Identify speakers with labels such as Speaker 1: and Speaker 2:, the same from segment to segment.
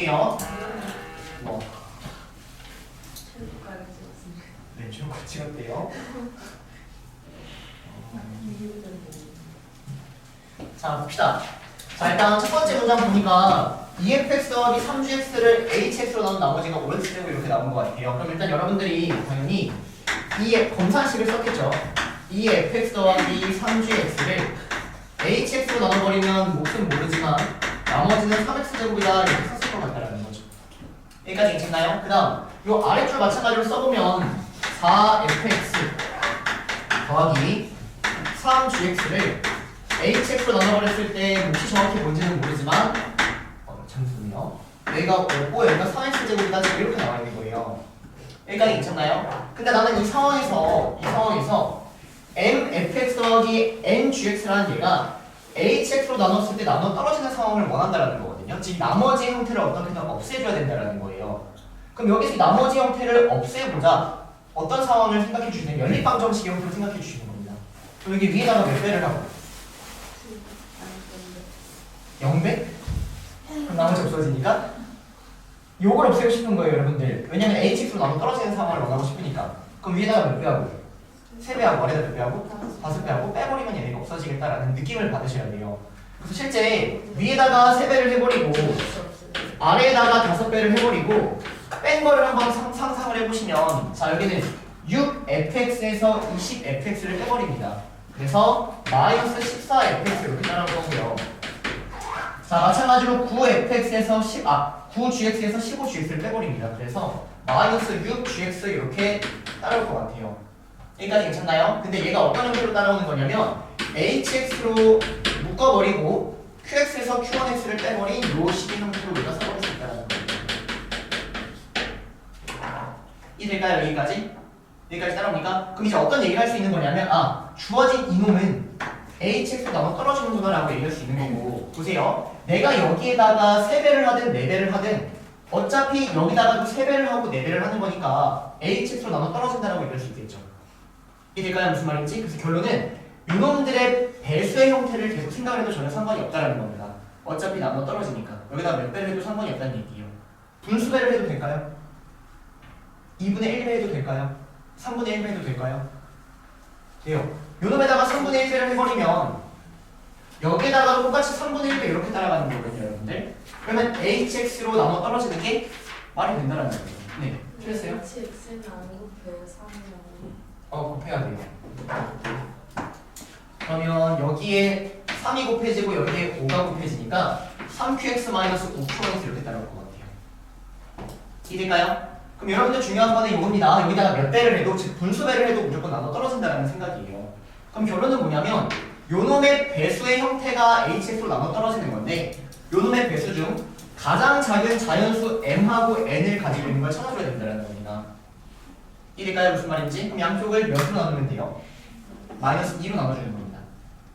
Speaker 1: 볼게요. 뭐. 네, 좀 같이 갔대요. 자, 봅시다. 자, 일단 첫 번째 문장 보니까 EFX 더하기 3GX를 HX로 나눈 나머지가 OX 되고 이렇게 나온 것 같아요. 그럼 일단 여러분들이 당연히 이 검산식을 썼겠죠. EFX 더하기 3GX를 HX로 나눠버리면 몫은 모르지만 나머지는 3X제곱이다 이렇게 썼을. 여기까지 괜찮나요? 그 다음 요 아래줄 마찬가지로 써보면 4fx 더하기 3gx를 hx로 나눠버렸을 때 몫이 정확히 뭔지는 모르지만 어, 잠시만요 여기가 5고 여기가 3x제곱이다 지금 이렇게 나와 있는 거예요 여기까지 괜찮나요? 근데 나는 이 상황에서 이 상황에서 mfx 더하기 ngx라는 얘가 hx로 나눴을 때 나눠 떨어지는 상황을 원한다라는 거거든 요. 즉 나머지 형태를 어떻게든 없애줘야 된다라는 거예요. 그럼 여기서 이 나머지 형태를 없애보자 어떤 상황을 생각해 주시면 연립방정식 형태로 생각해 주시는 겁니다. 그럼 여기 위에다가 몇 배를 하고?
Speaker 2: 아니
Speaker 1: 0배? 그럼 나머지 없어지니까? 요걸 없애고 싶은 거예요 여러분들. 왜냐면 hx로 나눠 떨어지는 상황을 원하고 싶으니까. 그럼 위에다가 몇 배 하고? 3배 하고 아래다 몇 배 하고?
Speaker 2: 근데
Speaker 1: 5배 하고? 빼버리면 얘네가 없어지겠다라는 느낌을 받으셔야 돼요 그래서 실제 위에다가 3배를 해버리고 아래에다가 다섯 배를 해버리고 뺀 거를 한번 상, 상상을 해보시면 자 여기는 6fx에서 20fx를 빼버립니다. 그래서 마이너스 14fx 이렇게 따라올 거고요. 자 마찬가지로 9fx에서 10, 아 9gx에서 15gx를 빼버립니다. 그래서 마이너스 6gx 이렇게 따라올 것 같아요. 여기까지 괜찮나요? 근데 얘가 어떤 형태로 따라오는 거냐면 hx로 묶어버리고 qx에서 q1x를 빼버린 요 식의 형태로 우리가 써볼 수 있다는 거예요. 이해될까요? 여기까지? 여기까지 따라오니까? 그럼 이제 어떤 얘기를 할 수 있는 거냐면 아 주어진 이놈은 hx로 나눠 떨어지는구나 라고 얘기할 수 있는 거고 보세요 내가 여기에다가 3배를 하든 4배를 하든 어차피 여기다가도 3배를 하고 4배를 하는 거니까 hx로 나눠 떨어진다라고 얘기할 수 있겠죠 이해될까요? 무슨 말인지? 그래서 결론은 이놈들의 배수의 형태를 계속 생각을 해도 전혀 상관이 없다는 겁니다 어차피 나눠 떨어지니까 여기다 몇 배를 해도 상관이 없다는 얘기예요 분수배를 해도 될까요? 2분의 1배 해도 될까요? 3분의 1배 해도 될까요? 돼요. 요놈에다가 3분의 1배를 해버리면 여기에다가도 똑같이 3분의 1배 이렇게 따라가는 거거든요, 여러분들. 그러면 hx로 나눠 떨어지는 게 말이 된다는 거예요. 네, 틀렸어요?
Speaker 2: 같이 X는 안 곱해요 3이랑
Speaker 1: 어, 곱해야 돼요. 그러면 여기에 3이 곱해지고 여기에 5가 곱해지니까 3qx-5qx 이렇게 따라올 것 같아요. 이해될까요? 그럼 여러분들 중요한 거는 이겁니다. 여기다가 몇 배를 해도 즉 분수배를 해도 무조건 나눠 떨어진다는 생각이에요. 그럼 결론은 뭐냐면 요놈의 배수의 형태가 hx로 나눠 떨어지는 건데 요놈의 배수 중 가장 작은 자연수 m하고 n을 가지고 있는 걸 찾아줘야 된다는 겁니다. 이해될까요? 무슨 말인지? 그럼 양쪽을 몇으로 나누면 돼요? 마이너스 2로 나눠주는 겁니다.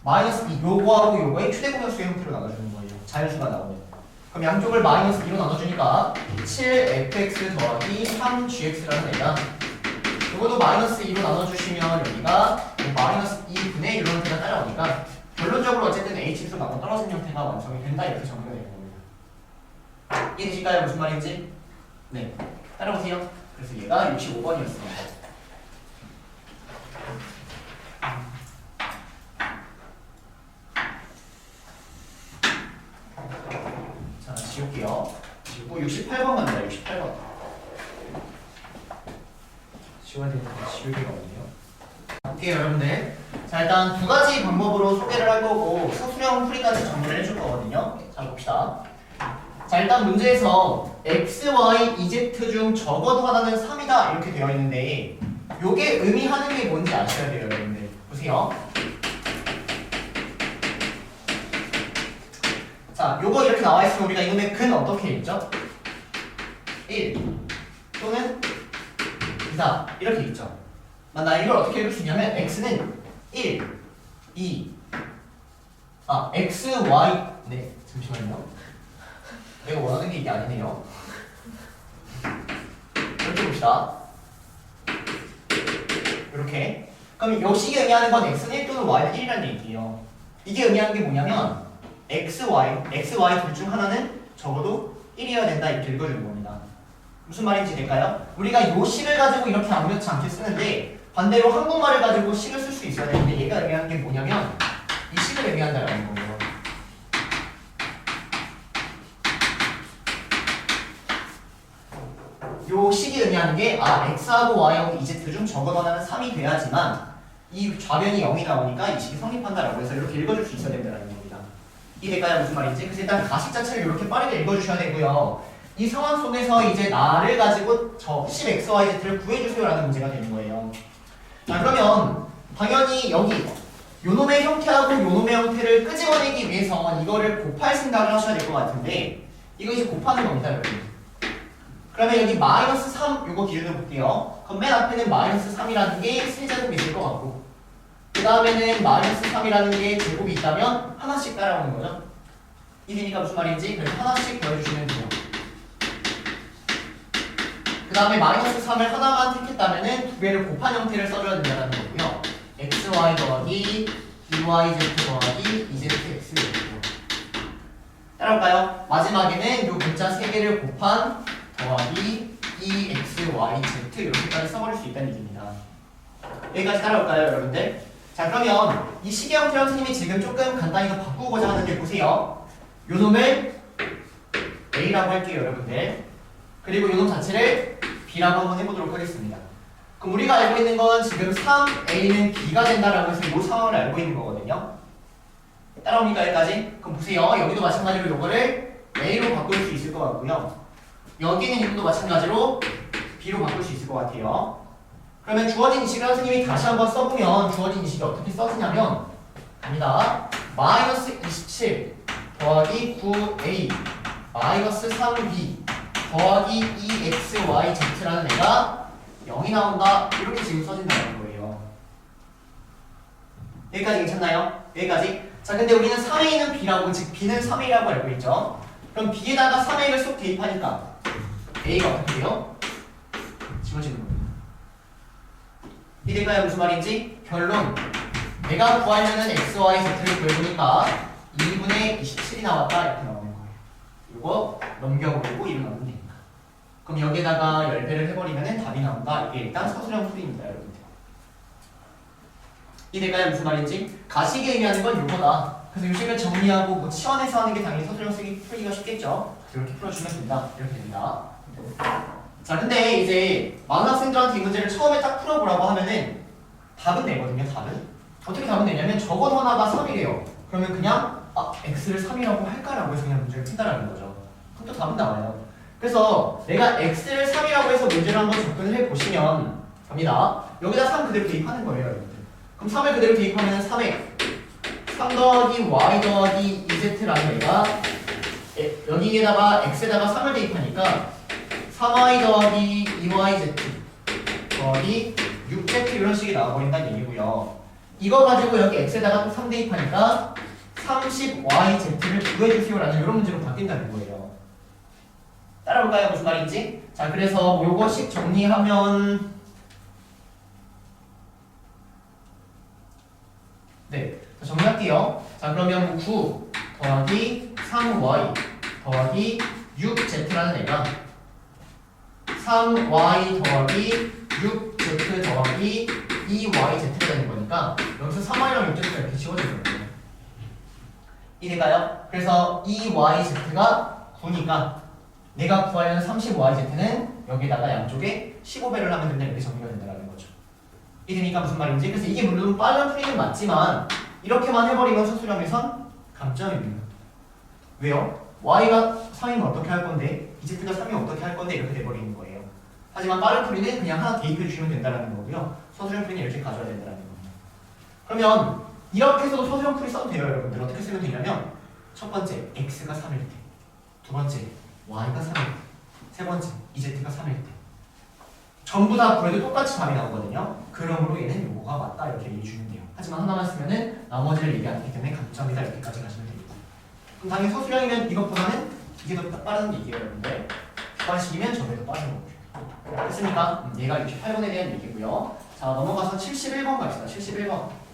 Speaker 1: 마이너스 2, 요거하고 요거의 최대 공역수의 형태로 나눠주는 거예요. 자연수가 나오면. 그럼 양쪽을 마이너스 2로 나눠주니까 7fx 더하기 3gx라는 애가 요거도 마이너스 2로 나눠주시면 여기가 뭐 마이너스 2분의 이런 형태가 따라오니까 결론적으로 어쨌든 hx로 나눠 떨어진 형태가 완성이 된다 이렇게 정리가 되는 겁니다. 이해되실까요? 무슨 말인지? 네. 따라오세요. 그래서 얘가 65번이었습니다. 자, 지울게요. 지우고 68번 갑니다. 68번. 지워야 되는데 지울 데가 없네요. 볼게요, 여러분들. 자, 일단 두 가지 방법으로 소개를 할 거고 서술형 풀이까지 정리를 해줄 거거든요. 자, 봅시다. 자, 일단 문제에서 x, y, z 중 적어도 하나는 3이다 이렇게 되어 있는데 요게 의미하는 게 뭔지 아셔야 돼요, 여러분들. 보세요. 자, 요거 이렇게 나와 있으면 우리가 이놈의 근 어떻게 읽죠? 1 또는 2다 이렇게 읽죠. 나, 나 이걸 어떻게 읽을 수 있냐면 x는 1, 2, 아 x, y 네 잠시만요. 내가 원하는 게 이게 아니네요. 이렇게 봅시다. 이렇게. 그럼 요 식이 의미하는 건 x는 1 또는 y는 1이라는 얘기예요. 이게 의미하는 게 뭐냐면 x, y, x, y 둘 중 하나는 적어도 1이어야 된다 이렇게 읽어주는 겁니다. 무슨 말인지 될까요? 우리가 요 식을 가지고 이렇게 아무렇지 않게 쓰는데 반대로 한국말을 가지고 식을 쓸 수 있어야 되는데 얘가 의미하는 게 뭐냐면 이 식을 의미한다라는 거예요. 요 식이 의미하는 게 아, x하고 y하고 z 중 적어넣으면 3이 돼야지만 이 좌변이 0이 나오니까 이 식이 성립한다라고 해서 이렇게 읽어줄 수 있어야 된다는 겁니다. 이해될까요? 무슨 말인지? 그래서 일단 가식 자체를 이렇게 빠르게 읽어주셔야 되고요. 이 상황 속에서 이제 나를 가지고 저 10xyz를 구해주세요라는 문제가 되는 거예요. 자 그러면 당연히 여기 요놈의 형태하고 요놈의 형태를 끄집어내기 위해서 이거를 곱할 생각을 하셔야 될 것 같은데 이거 이제 곱하는 겁니다 여러분. 그러면 여기 마이너스 3 요거 기준으로 볼게요. 그럼 맨 앞에는 마이너스 3이라는 게 세제곱이 있을 것 같고 그 다음에는 마이너스 3이라는 게 제곱이 있다면 하나씩 따라오는 거죠. 이니까 무슨 말인지 그래서 하나씩 더해주시면 돼요. 그 다음에 마이너스 3을 하나만 택했다면은 두 개를 곱한 형태를 써줘야 된다는 거고요. xy 더하기 2yz 더하기 2zx 따라올까요? 마지막에는 요 문자 세 개를 곱한 더하기 2xyz 이렇게까지 써버릴 수 있다는 얘기입니다. 여기까지 따라올까요, 여러분들? 자, 그러면 이 시계 형태 선생님이 지금 조금 간단히 더 바꾸고자 하는데 보세요. 요 놈을 A라고 할게요, 여러분들. 그리고 요놈 자체를 B라고 한번 해보도록 하겠습니다. 그럼 우리가 알고 있는 건 지금 3A는 B가 된다라고 해서 이 상황을 알고 있는 거거든요. 따라옵니까, 여기까지? 그럼 보세요. 여기도 마찬가지로 요거를 A로 바꿀 수 있을 것 같고요. 여기는 이것도 마찬가지로 B로 바꿀 수 있을 것 같아요. 그러면 주어진 이식을 선생님이 다시 한번 써보면 주어진 이식이 어떻게 써지냐면 갑니다. 마이너스 27 더하기 9A 마이너스 3B 더하기 2XYZ라는 애가 0이 나온다. 이렇게 지금 써진다는 거예요. 여기까지 괜찮나요? 여기까지? 자, 근데 우리는 3A는 B라고, 즉 B는 3A라고 알고 있죠? 그럼 B에다가 3A를 쏙 대입하니까 A가 어떻게 돼요? 지워지는 겁니다. 이해될까요? 무슨 말인지? 결론. 내가 구하려는 x, y, z를 구해보니까 2분의 27이 나왔다 이렇게 나오는 거예요. 이거 이름 넣으면 됩니다. 그럼 여기에다가 10배를 해버리면 답이 나온다. 이게 일단 서술형 풀이입니다, 여러분들. 이해될까요? 무슨 말인지? 가식이 의미하는 건 요거다. 그래서 요식을 정리하고 뭐 치환해서 하는 게 당연히 서술형 쓰기, 풀기가 쉽겠죠? 이렇게 풀어주면 됩니다. 이렇게 됩니다. 자, 근데 이제 많은 학생들한테 이 문제를 처음에 딱 풀어보라고 하면은 답은 내거든요, 답은. 어떻게 답은 내냐면 저것 하나가 3이래요. 그러면 그냥 아, x를 3이라고 할까라고 해서 그냥 문제를 푼다라는 거죠. 그럼 또 답은 나와요. 그래서 내가 x를 3이라고 해서 문제를 한번 접근을 해보시면 갑니다. 여기다 3 그대로 대입하는 거예요, 여러분들. 그럼 3을 그대로 대입하면 3에 3 더하기 y 더하기 2z라는 애가 에, 여기에다가 x에다가 3을 대입하니까 3y 더하기 2yz 더하기 6z 이런 식이 나와버린다는 얘기고요. 이거 가지고 여기 x에다가 또 3 대입하니까 30yz를 구해주세요라는 이런 문제로 바뀐다는 거예요. 따라올까요? 무슨 말인지? 자, 그래서 뭐 요거씩 정리하면 네, 자, 정리할게요. 자, 그러면 9 더하기 3y 더하기 6z라는 애가 3y 더하기 6z 더하기 2yz가 되는 거니까 여기서 3y랑 6z가 이렇게 지워지는 거예요. 이해가요? 그래서 2yz가 9니까 내가 구하려는 30yz는 여기다가 양쪽에 15배를 하면 된다 이렇게 정리가 된다는 거죠. 이해되니까 무슨 말인지? 그래서 이게 물론 빠른 풀이는 맞지만 이렇게만 해버리면 수수령에선 감점입니다. 왜요? y가 3이면 어떻게 할 건데 z가 3이면 어떻게 할 건데 이렇게 돼버리는 거예요. 하지만 빠른 풀이는 그냥 하나 대입해 주시면 된다는 거고요. 서술형 풀이는 이렇게 가져야 된다는 겁니다. 그러면 이렇게 해서도 서술형 풀이 써도 돼요, 여러분들. 어떻게 쓰면 되냐면 첫 번째 x가 3일 때, 두 번째 y가 3일 때, 세 번째 z가 3일 때. 전부 다 구해도 똑같이 답이 나오거든요. 그러므로 얘는 요거가 맞다 이렇게 얘기해 주면 돼요. 하지만 하나만 쓰면은 나머지를 얘기 안 하기 때문에 감점이다 이렇게까지 가시면 됩니다. 그럼 당연히 서술형이면 이것보다는 이게 더 빠른 얘기예요, 여러분들. 객관식이면 저게 더 빠른 거고요. 됐습니까? 음, 얘가 68번에 대한 얘기고요. 자 넘어가서 71번 갑시다. 71번.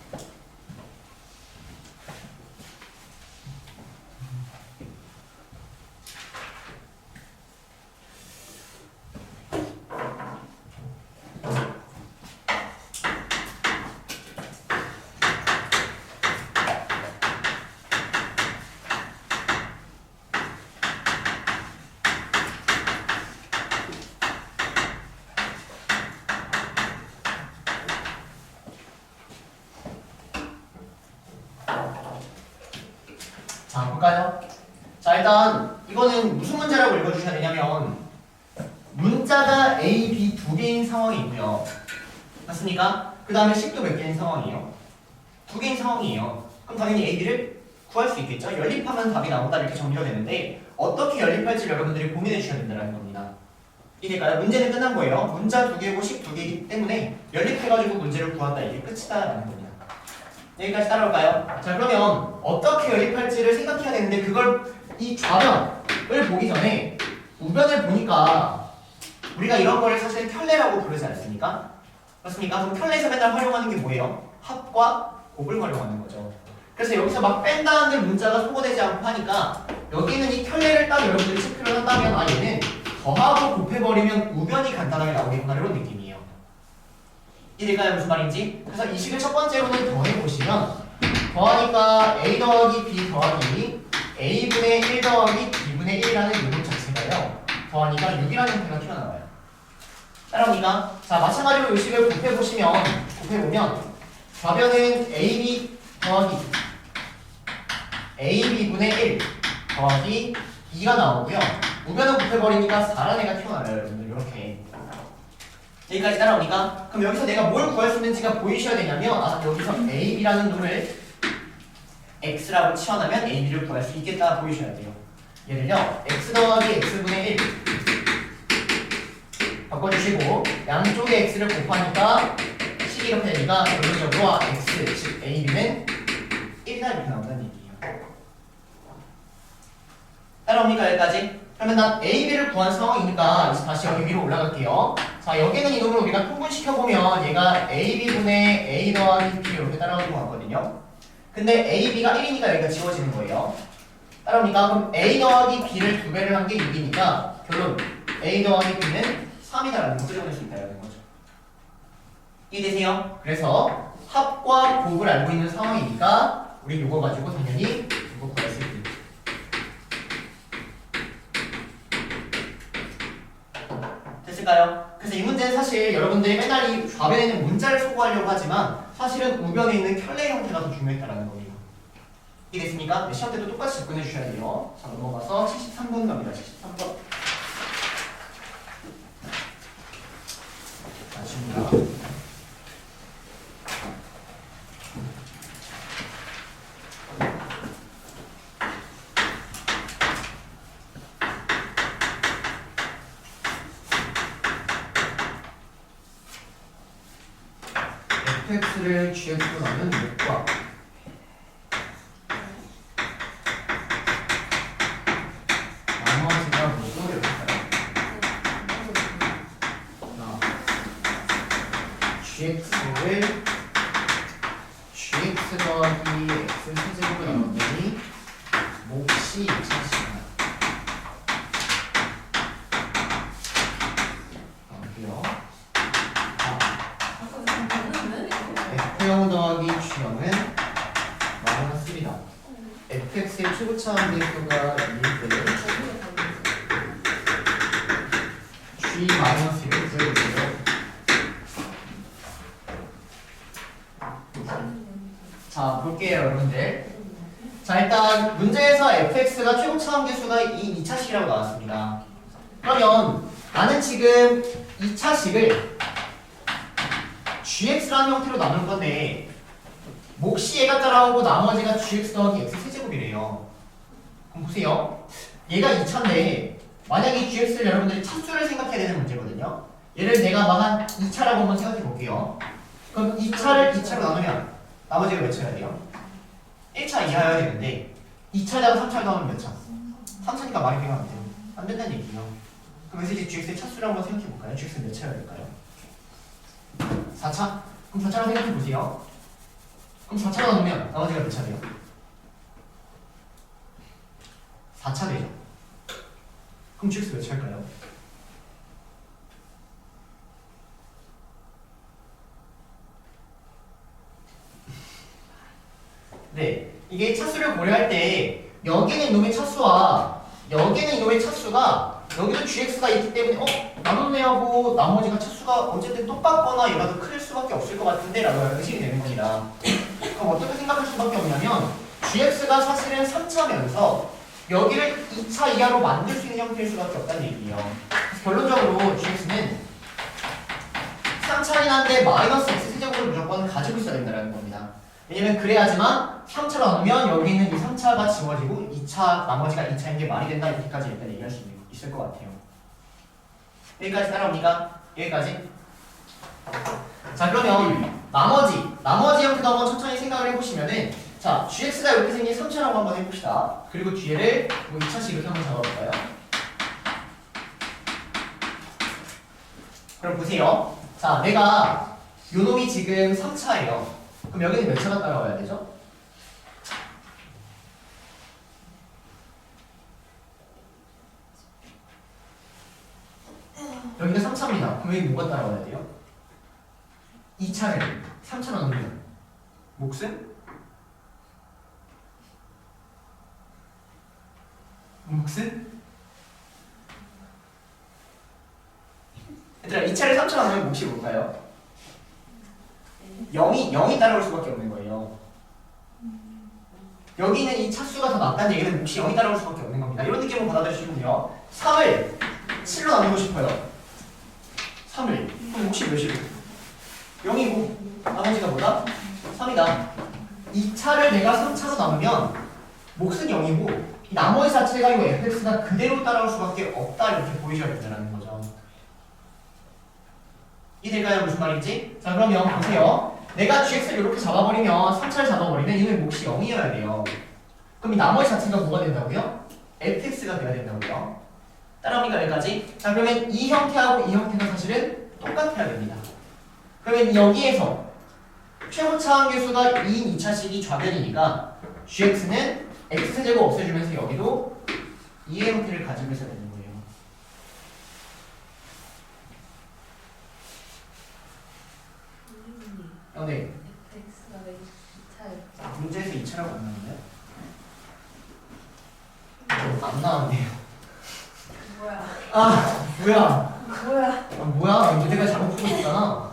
Speaker 1: 볼까요? 자 일단 이거는 무슨 문제라고 읽어주셔야 되냐면 문자가 A, B 두 개인 상황이 있고요. 맞습니까? 그 다음에 식도 몇 개인 상황이에요? 두 개인 상황이에요. 그럼 당연히 A, B를 구할 수 있겠죠? 연립하면 답이 나온다 이렇게 정리가 되는데 어떻게 연립할지 여러분들이 고민해 주셔야 된다는 겁니다. 이해될까요? 문제는 끝난 거예요. 문자 두 개고 식두 개이기 때문에 연립해가지고 문제를 구한다 이게 끝이다라는 겁니다. 여기까지 따라올까요? 자 그러면 어떻게 연립할지를 생각해야 되는데 그걸 이 좌변을 보기 전에 우변을 보니까 우리가 이런 거를 사실 켤레라고 부르지 않습니까? 그렇습니까? 그럼 켤레에서 맨날 활용하는 게 뭐예요? 합과 곱을 활용하는 거죠. 그래서 여기서 막 뺀다는 문자가 소거되지 않고 하니까 여기는 이 켤레를 딱 여러분들이 체크를 한다면 아 얘는 더하고 곱해버리면 우변이 간단하게 나오겠구나 이런 느낌이에요. 이해될까요? 무슨 말인지? 그래서 이 식을 첫 번째로는 더해보시면 더하니까 a 더하기 b 더하기 a분의 1 더하기 b분의 1이라는 유문 자체가요. 더하니까 6이라는 형태가 튀어나와요. 따라오니까 자 마찬가지로 이 식을 곱해보시면 곱해보면 좌변은 ab 더하기 ab분의 1 더하기 2가 나오고요. 우변은 곱해버리니까 4라는 애가 튀어나와요 여러분들 이렇게 여기까지 따라오니까 그럼 여기서 내가 뭘 구할 수 있는지가 보이셔야 되냐면 아 여기서 ab라는 놈을 x라고 치환하면 ab를 구할 수 있겠다 보이셔야 돼요 예를요 x 더하기 x분의 1 바꿔주시고 양쪽에 x를 곱하니까 식이 이렇게 되니까 결론적으로 아, x 즉 ab는 1이다 이렇게 나온다는 얘기예요 따라옵니까 여기까지? 그러면 난 A, B를 구한 상황이니까 이제 다시 여기 위로 올라갈게요. 자 여기는 이놈을 우리가 통분시켜보면 얘가 A, B분의 A 더하기 B 이렇게 따라오는 것 같거든요. 근데 A, B가 1이니까 여기가 지워지는 거예요. 따라옵니까? 그럼 A 더하기 B를 두 배를 한 게 6이니까 결론 A 더하기 B는 3이다라는 거 적어낼 수 있다는 거죠. 이해되세요? 그래서 합과 곱을 알고 있는 상황이니까 우리 이거 가지고 당연히 이거 구할 수 있겠죠. 됐을까요? 그래서 이 문제는 사실 여러분들이 맨날 이 좌변에 있는 문자를 소구하려고 하지만 사실은 우변에 있는 켤레 형태가 더 중요했다는 겁니다. 이해됐습니까? 네, 시험 때도 똑같이 접근해 주셔야 돼요. 자 넘어가서 73번 갑니다. 73번. 맞습니다. fx를 gx로 나누면 몇과 나머지가 뭐죠? 이렇게 gx를 gx 더하기 x 세제곱으로 나눴더니 몫이 2차식이다. 나올게요. 아, F형 더하기 G형은 마이너스 1이다. fx의 최고차원 대표가 1대 G 마이너스 1을 구해주세요. 자, 볼게요, 여러분들. 자, 일단 문제에서 fx가 최고차원 계수가 이 2차식이라고 나왔습니다. 그러면 나는 지금 2차식을 gx라는 형태로 나눈 건데 몫이 얘가 따라오고 나머지가 gx 더하기 x 세제곱이래요. 그럼 보세요. 얘가 2차인데 만약에 gx를 여러분들이 차수를 생각해야 되는 문제거든요. 얘를 내가 막 한 2차라고 한번 생각해 볼게요. 그럼 2차를 2차로 나누면 나머지가 몇 차야 돼요? 1차 이하여야 되는데 2차에다가 3차를 나누면 몇 차? 3차니까 말이 되면 안 돼요. 안 된다는 얘기예요. 그래서 이제 gx의 차수를 한번 생각해 볼까요? gx는 몇 차여야 될까요? 4차? 그럼 4차라고 생각해 보세요. 그럼 4차 나누면 나머지가 몇 차 돼요? 4차 되죠. 그럼 GX 몇 차일까요? 네, 이게 차수를 고려할 때 여기는 이놈의 차수와 여기는 이놈의 차수가 여기도 GX가 있기 때문에 어? 나눴네하고 나머지가 차수가 어쨌든 똑같거나 얘가 더 클 수밖에 없을 것 같은데 라고 의식이 되는 겁니다. 그럼 어떻게 생각할 수밖에 없냐면 gx가 사실은 3차면서 여기를 2차 이하로 만들 수 있는 형태일 수밖에 없다는 얘기예요. 결론적으로 gx는 3차이긴 한데 마이너스 x제곱을 무조건 가지고 있어야 된다는 겁니다. 왜냐면 그래야지만 3차로 나누면 여기 있는 이 3차가 지워지고 2차 나머지가 2차인 게 말이 된다 이렇게까지 일단 얘기할 수 있- 있을 것 같아요. 여기까지 따라옵니까? 여기까지? 자 그러면 나머지 나머지 형태도 한번 천천히 생각을 해보시면은 자 gx가 이렇게 생긴 3차라고 한번 해봅시다. 그리고 뒤에를 뭐 2차씩 이렇게 한번 잡아볼까요? 그럼 보세요. 자 내가 요 놈이 지금 3차예요. 그럼 여기는 몇 차가 따라와야 되죠? 여기가 3차입니다. 그럼 여기 뭐가 따라와야 돼요? 2차를 3차 나누면 몫은? 몫은? 얘들아 2차를 3차 나누면 몫이 뭘까요? 0이 0이 따라올 수밖에 없는 거예요. 여기는 이 차수가 더 낮다는 얘기는 몫이 0이 따라올 수밖에 없는 겁니다. 이런 느낌으로 받아들이시면요. 3을 7로 나누고 싶어요. 3을. 그럼 몫이 몇이고? 0이고 나머지가 뭐다? 3이다. 2차를 내가 3차로 나누면 몫은 0이고 이 나머지 자체가 이 fx가 그대로 따라올 수밖에 없다 이렇게 보이셔야 된다는 거죠. 이해될까요? 무슨 말인지? 자 그러면 보세요. 내가 gx를 이렇게 잡아버리면 3차를 잡아버리면 이는 몫이 0이어야 돼요. 그럼 이 나머지 자체가 뭐가 된다고요? fx가 돼야 된다고요. 따라옵니까 여기까지? 자 그러면 이 형태하고 이 형태가 사실은 똑같아야 됩니다. 그러면 여기에서 최고 차항 계수가 2인 2차식이 좌변이니까 gx는 x제곱 없애주면서 여기도 2의 형태를 가지고 있어야 되는 거예요. 어, 네.
Speaker 2: fx가 왜 2차였죠?
Speaker 1: 아, 문제에서 2차라고 안 나왔나요? 안 나왔네요.
Speaker 2: 뭐야?
Speaker 1: 아 뭐야?
Speaker 2: 뭐야?
Speaker 1: 아, 뭐야? 이제 내가 잘못 풀고 있잖아.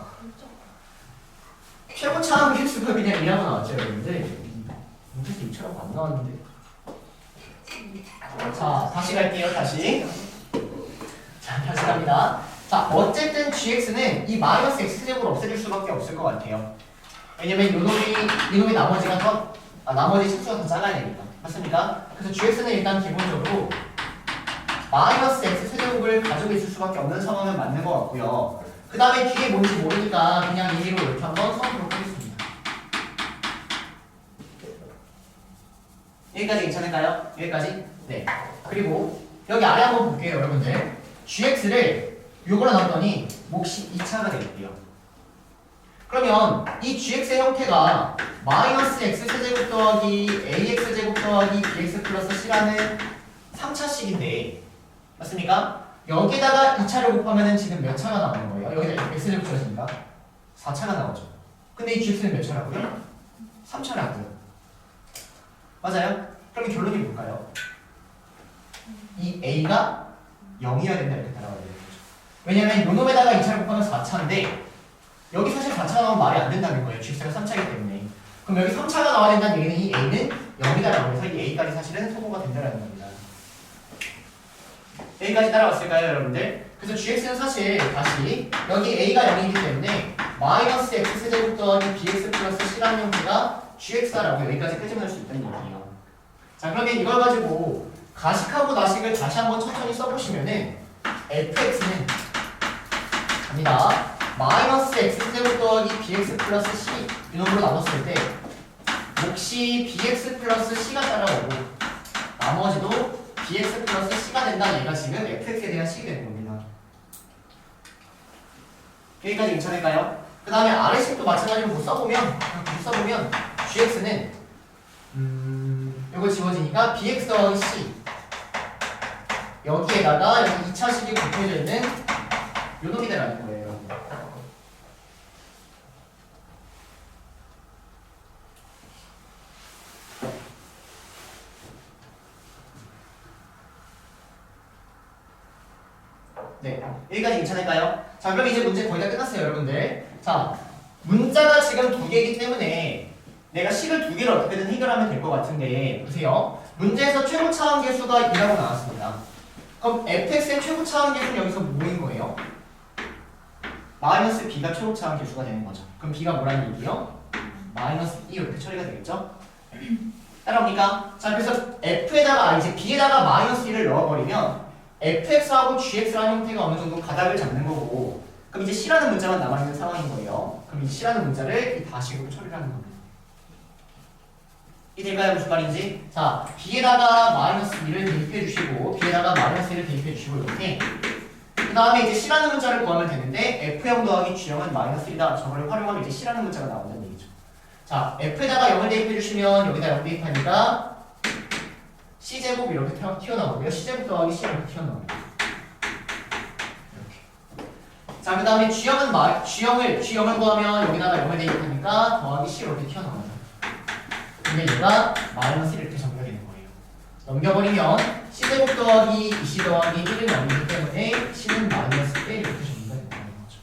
Speaker 1: 최고 차항계수가 그냥 2라고 나왔죠 여러분들. 문제에서 2차라고 안 나왔는데. 자 다시 갈게요 다시. 자, 다시 갑니다. 자, 어쨌든 gx는 이 마이너스 x제곱을 없애줄 수밖에 없을 것 같아요. 왜냐면 요 놈이, 이 놈이 나머지가 더, 아, 나머지 차수가 더 작아야 되니까. 맞습니까? 그래서 gx는 일단 기본적으로 마이너스 x 세제곱을 가지고 있을 수밖에 없는 상황은 맞는 것 같고요. 그 다음에 뒤에 뭔지 모르니까 그냥 이 얘기로 이렇게 한번 써보도록 하겠습니다. 여기까지 괜찮을까요? 여기까지? 네. 그리고 여기 아래 한번 볼게요, 여러분들. gx를 요거로 나눴더니 몫이 2차가 되겠대요. 그러면 이 gx의 형태가 마이너스 x 세제곱 더하기 ax 제곱 더하기 bx 플러스 c라는 3차식인데 맞습니까? 여기다가 2차를 곱하면은 지금 몇 차가 나오는 거예요? 여기다 x 제곱 더하니까 4차가 나오죠. 근데 이 gx는 몇 차라고요? 3차라고요. 맞아요? 그러면 결론이 뭘까요? 이 a가 0이어야 된다 이렇게 따라가야 되는 거죠. 왜냐면 요 놈에다가 2차를 곱하면 4차인데 여기 사실 4차가 나오면 말이 안 된다는 거예요. gx가 3차이기 때문에. 그럼 여기 3차가 나와야 된다는 얘기는 이 a는 0이다 라고 해서 이 a까지 사실은 소모가 된다는 겁니다. A까지 따라왔을까요, 여러분들? 그래서 gx는 사실 다시 여기 a가 0이기 때문에 마이너스 x 세제곱 더하기 bx 플러스 c라는 형태가 gx다라고 여기까지 끄집어낼 수 있다는 얘기예요. 자 그러면 이걸 가지고 가식하고 나식을 다시 한번 천천히 써보시면은 fx는 갑니다. 마이너스 x제곱 더하기 bx 플러스 c 이놈으로 나눴을 때 몫이 bx 플러스 c가 따라오고 나머지도 bx 플러스 c가 된다는 얘가 지금 fx에 대한 식이 되는 겁니다. 여기까지 괜찮을까요? 그 다음에 아래식도 마찬가지로 못 써보면 못 써보면 gx는 음 이거 지워지니까 bx 더하기 c 여기에다가 여기 2차식이 곱해져 있는 요 놈이 되라는 거예요. 네, 여기까지 괜찮을까요? 자, 그럼 이제 문제 거의 다 끝났어요, 여러분들. 자, 문자가 지금 두 개이기 때문에 내가 식을 두 개를 어떻게든 해결하면 될 것 같은데 보세요. 문제에서 최고 차항 계수가 2라고 나왔습니다. 그럼 fx의 최고 차항 계수는 여기서 뭐인 거예요? 마이너스 b가 최고 차항 계수가 되는 거죠. 그럼 b가 뭐라는 얘기요? 마이너스 2 이렇게 처리가 되겠죠? 따라옵니까? 자 그래서 f에다가 아, 이제 b에다가 마이너스 1을 넣어버리면 fx하고 gx라는 형태가 어느 정도 가닥을 잡는 거고 그럼 이제 c라는 문자만 남아있는 상황인 거예요. 그럼 이 c라는 문자를 이 다식으로 처리를 하는 겁니다. 이해될까요? 무슨 말인지? 자, b에다가 마이너스 1을 대입해 주시고 b에다가 마이너스 1을 대입해 주시고 이렇게 그 다음에 이제 c라는 문자를 구하면 되는데 f형 더하기 g형은 마이너스 1이다. 저걸 활용하면 이제 c라는 문자가 나온다는 얘기죠. 자, f에다가 0을 대입해 주시면 여기다 0 대입하니까 c제곱 이렇게 튀어- 튀어나오고요. c제곱 더하기 c 이렇게 튀어나옵니다. 이렇게. 자, 그 다음에 g형은 마, g형을, g형을 구하면 여기다가 0을 대입하니까 더하기 c 이렇게 튀어나옵니다. 근데 얘가 마이너스 1 이렇게 정렬이 되는 거예요. 넘겨버리면 c제곱 더하기 2c 더하기 1은 0이기 때문에 c는 마이너스 1 이렇게 정렬이 되는 거죠.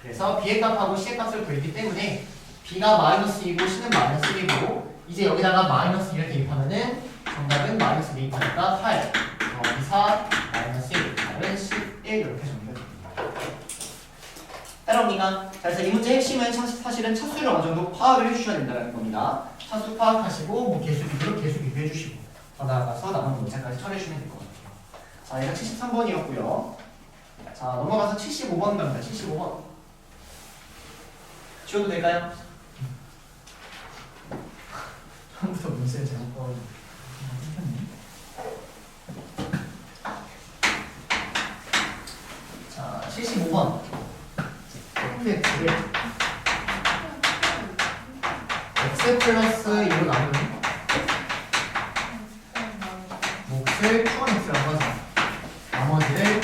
Speaker 1: 그래서 b의 값하고 c의 값을 구했기 때문에 b가 마이너스 2고 c는 마이너스 1이고 이제 여기다가 마이너스 1을 대입하면은 정답은 마이너스 대입하니까 8 더하기 4 마이너스 1 답은 11 이렇게 정렬됩니다. 따라옵니까? 자, 그래서 이 문제 핵심은 차- 사실은 차수를 어느 정도 파악을 해주셔야 된다는 겁니다. 차수 파악하시고 뭐 개수 비교로 개수 비교해 주시고 더 나아가서 남은 문제까지 처리해 주면 될 것 같아요. 자, 얘가 73번이었고요. 자, 넘어가서 75번 갑니다. 75번. 지워도 될까요? 처음부터 문제를 잘못 봐가지고 자, 75번. fx를 x 플러스 2로 나누는 몫을 q1x라고 하죠. 나머지를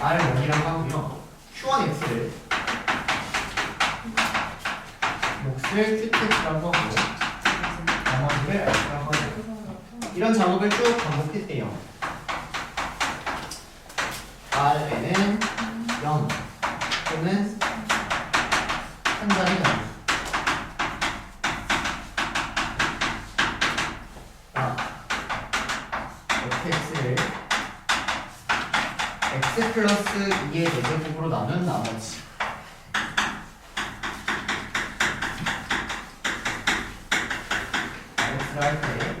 Speaker 1: r1이라고 하고요. q1x를 몫을 q2x라고 하고 나머지를 r라고 하죠. 이런 작업을 쭉 반복했대요. rn은 0 또는 한 자리 남. 아, fx를 x 플러스 2의 제곱으로 나눈 나머지 x를 할때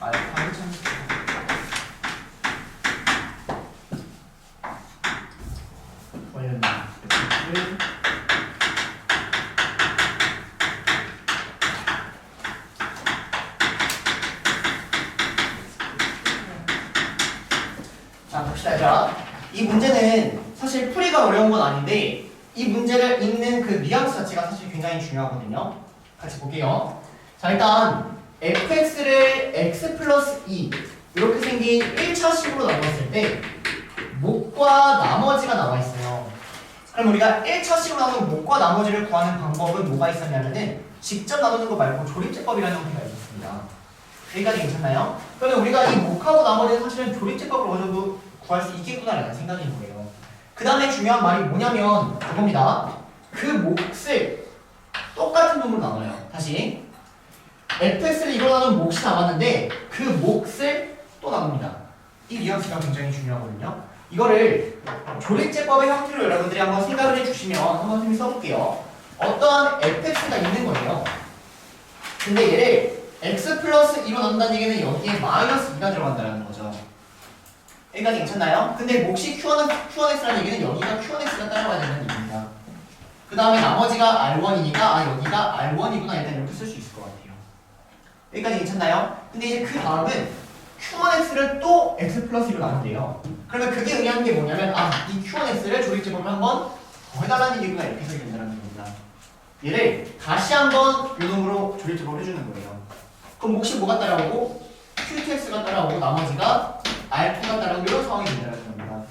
Speaker 1: 알파를 참습니다. 원래는 fx를 자 이 문제는 사실 풀이가 어려운 건 아닌데 이 문제를 읽는 그 뉘앙스 자체가 사실 굉장히 중요하거든요. 같이 볼게요. 자 일단 fx를 x 플러스 2 이렇게 생긴 1차식으로 나눴을 때 목과 나머지가 나와 있어요. 그럼 우리가 1차식으로 나눈 목과 나머지를 구하는 방법은 뭐가 있었냐면은 직접 나누는 거 말고 조립제법이라는 형태가 있었습니다. 여기까지 괜찮나요? 그러면 우리가 이 목하고 나머지는 사실은 조립제법을 어느 정도 구할 수 있겠구나라는 생각인 거예요. 그 다음에 중요한 말이 뭐냐면 그겁니다. 그 몫을 똑같은 놈으로 나눠요. 다시 fx를 일어나는 몫이 남았는데 그 몫을 또 나눕니다. 이 뉘앙스가 굉장히 중요하거든요. 이거를 조립제법의 형태로 여러분들이 한번 생각을 해주시면 한번 선생님이 써볼게요. 어떠한 fx가 있는 거예요. 근데 얘를 x 플러스 2로 나눈다는 얘기는 여기에 마이너스 2가 들어간다는 거죠. 여기까지 괜찮나요? 근데 몫이 Q1, Q1X라는 얘기는 여기가 Q1X가 따라가야 된다는 얘기입니다. 그 다음에 나머지가 R1이니까 아 여기가 R1이구나 일단 이렇게 쓸 수 있을 것 같아요. 여기까지 괜찮나요? 근데 이제 그 다음은 Q1X를 또 X 플러스 1로 나눈대요. 그러면 그게 의미하는 게 뭐냐면 아이 Q1X를 조립제법을 한번 더 해달라는 얘기구나 이렇게 해석이 된다는 겁니다. 얘를 다시 한번 요놈으로 조립제법을 해주는 거예요. 그럼 몫이 뭐가 따라오고 Q2X가 따라오고 나머지가 R2가 따라오고 이런 상황이 된다는 겁니다.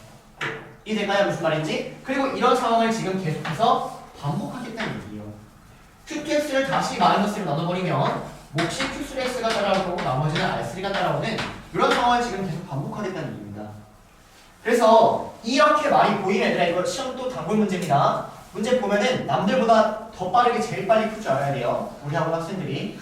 Speaker 1: 이해될까요? 무슨 말인지? 그리고 이런 상황을 지금 계속해서 반복하겠다는 얘기예요. Q2X를 다시 마이너스로 나눠버리면 몫이 Q3X가 따라오고 나머지는 R3가 따라오는 이런 상황을 지금 계속 반복하겠다는 얘기입니다. 그래서 이렇게 말이 보이는 애들아 이거 시험 또 단골 문제입니다. 문제 보면은 남들보다 더 빠르게 제일 빨리 풀 줄 알아야 돼요. 우리 학원 학생들이.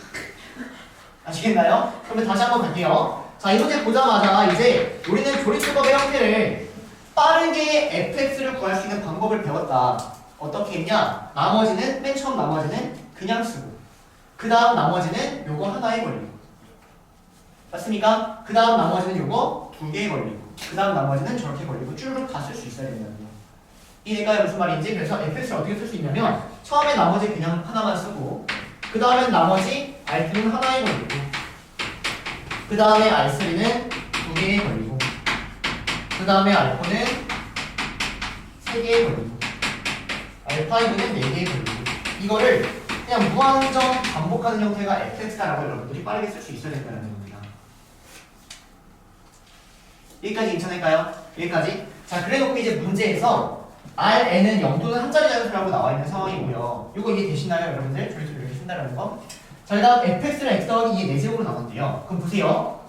Speaker 1: 아시겠나요? 그러면 다시 한번 갈게요. 자, 이 문제 보자마자 이제 우리는 조립수법의 형태를 빠르게 fx를 구할 수 있는 방법을 배웠다. 어떻게 했냐? 나머지는 맨 처음 나머지는 그냥 쓰고 그 다음 나머지는 요거 하나에 걸리고 맞습니까? 그 다음 나머지는 요거 두 개에 걸리고 그 다음 나머지는 저렇게 걸리고 쭈르륵 다 쓸 수 있어야 된다고요. 이해가요 무슨 말인지 그래서 fx를 어떻게 쓸 수 있냐면 처음에 나머지 그냥 하나만 쓰고 그 다음엔 나머지 r2는 하나에 걸리고 그 다음에 r3는 두 개에 걸리고 그 다음에 r4는 세 개에 걸리고 r5는 네 개에 걸리고 이거를 그냥 무한정 반복하는 형태가 fx다라고 여러분들이 빠르게 쓸 수 있어야 된다는 겁니다. 여기까지 괜찮을까요? 여기까지? 자, 그래놓고 이제 문제에서 Rn은 0도는 한 자리 자연수라고 나와 있는 상황이고요. 이거 이해되시나요, 여러분들? 저희도 이렇게 쓴다는 거. 자, 그 다음 fx는 x 더하기 2의 4제곱으로 나왔대요. 그럼 보세요.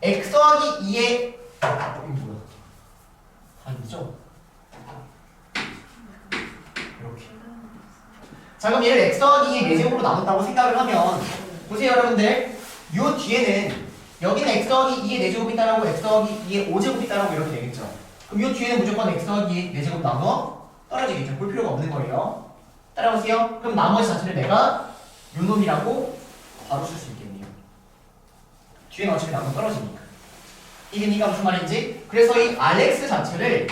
Speaker 1: x 더하기 2의 아, 이거 뭐야? 아니죠? 이렇게. 자, 그럼 얘를 x 더하기 2의 4제곱으로 나눴다고 생각을 하면 보세요, 여러분들. 요 뒤에는 여기는 x 더하기 2의 4제곱이 있다라고 x 더하기 2의 5제곱이 있다라고 이렇게 되겠죠. 그럼 요 뒤에는 무조건 x 더하기 4제곱 나눠 떨어지겠죠. 볼 필요가 없는 거예요. 따라오세요. 그럼 나머지 자체를 내가 요 놈이라고 바로 쓸 수 있겠네요. 뒤에는 어차피 나눠 떨어지니까. 이게 니가 무슨 말인지? 그래서 이 rx 자체를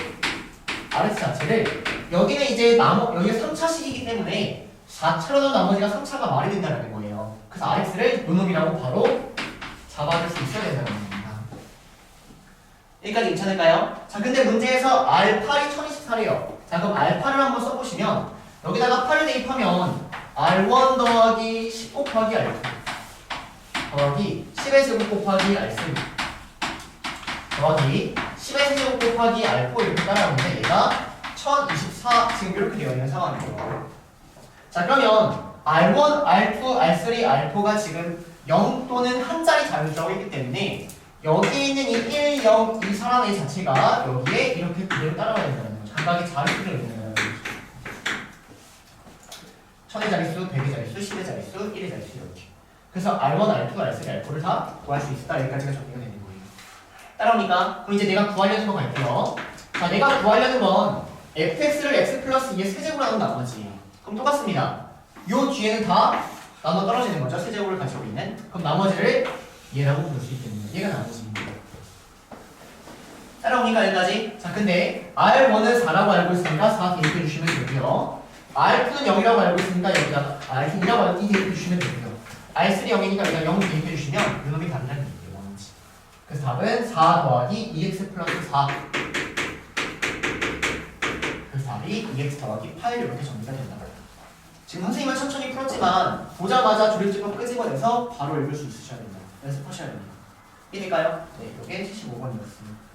Speaker 1: rx 자체를 여기는 이제 나머 여기가 3차식이기 때문에 4차로 나온 나머지가 3차가 말이 된다는 거예요. 그래서 rx를 요 놈이라고 바로 잡아줄 수 있어야 된다는 겁니다. 여기까지 괜찮을까요? 자, 근데 문제에서 R8이 1024래요. 자, 그럼 R8을 한번 써보시면 여기다가 8을 대입하면 R1 더하기 10 곱하기 R2 더하기 10의 제곱 곱하기 R3 더하기 10의 세제곱 곱하기 R4 이렇게 따라오는데 얘가 1024 지금 이렇게 되어 있는 상황이에요. 자, 그러면 R1, R2, R3, R4가 지금 0 또는 한 자리 자연수라고 했기 때문에 여기 있는 이 1, 0, 이 사람의 자체가 여기에 이렇게 그대로 따라와야 된다는 거죠. 각각의 자릿수를 의미하는 거죠. 천의 자릿수, 백의 자릿수, 십의 자릿수, 일의 자릿수 이렇게. 그래서 R1, R2, R3, R4를 다 구할 수 있다. 여기까지가 정리가 되는 거예요. 따라오니까 그럼 이제 내가 구하려는 거 갈게요. 자, 내가 구하려는 건 fx를 x 플러스 2의 세제곱으로 나눈 나머지. 그럼 똑같습니다. 요 뒤에는 다 나눠 떨어지는 거죠. 세제곱을 가지고 있는. 그럼 나머지를 얘라고 부를 수 있겠네요. 얘가 나머지입니다. 따라오니까 여기까지. 자, 근데 R1은 4라고 알고 있으니까 4 대입해 주시면 되고요. R2는 0이라고 알고 있으니까 여기다 R2 2라고 알고 2 대입해 주시면 되고요. R3 0이니까 여기다 0 대입해 주시면 이놈이 답이라는 얘기예요. 원지. 그래서 답은 4 더하기 2x 플러스 4. 그래서 답이 2x 더하기 8 이렇게 정리가 된다. 지금 선생님은 천천히 풀었지만 보자마자 조립집법 끄집어내서 바로 읽을 수 있으셔야 된다. 연습하셔야 됩니다. 이니까요? 네, 이게 75번이었습니다.